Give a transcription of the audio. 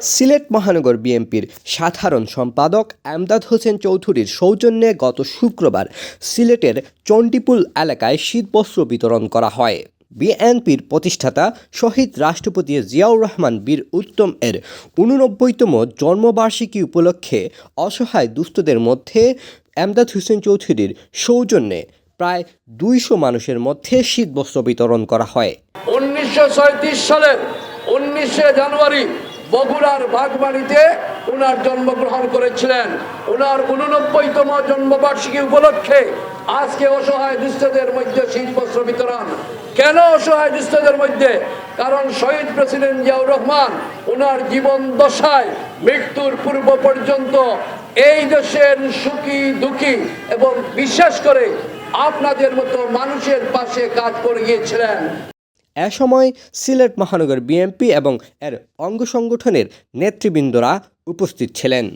সিলেট মহানগর বিএনপির সাধারণ সম্পাদক আমদাদ হোসেন চৌধুরীর সৌজন্যে গত শুক্রবার সিলেটের চণ্ডীপুল এলাকায় শীতবস্ত্র বিতরণ করা হয়। বিএনপির প্রতিষ্ঠাতা শহীদ রাষ্ট্রপতি জিয়াউর রহমান বীর উত্তম এর উননব্বইতম জন্মবার্ষিকী উপলক্ষে অসহায় দুস্থদের মধ্যে আমদাদ হোসেন চৌধুরীর সৌজন্যে প্রায় দুইশো মানুষের মধ্যে শীতবস্ত্র বিতরণ করা হয়। উনিশশো সালের উনিশে জানুয়ারি বগুড়ার বাগবাড়িতে উনার জন্মগ্রহণ করেছিলেন। উনার উননব্বইতম জন্মবার্ষিকী উপলক্ষে আজকে অসহায় দুস্থদের মধ্যে শীতবস্ত্র বিতরণ। কেন অসহায় দুস্থদের মধ্যে? কারণ শহীদ প্রেসিডেন্ট জিয়াউর রহমান ওনার জীবন দশায় মৃত্যুর পূর্ব পর্যন্ত এই দেশের সুখী, দুঃখী এবং বিশেষ করে আপনাদের মতো মানুষের পাশে কাজ করে গিয়েছিলেন। এ সময় সিলেট মহানগর বিএনপি এবং এর অঙ্গ সংগঠনের নেতৃবৃন্দরা উপস্থিত ছিলেন।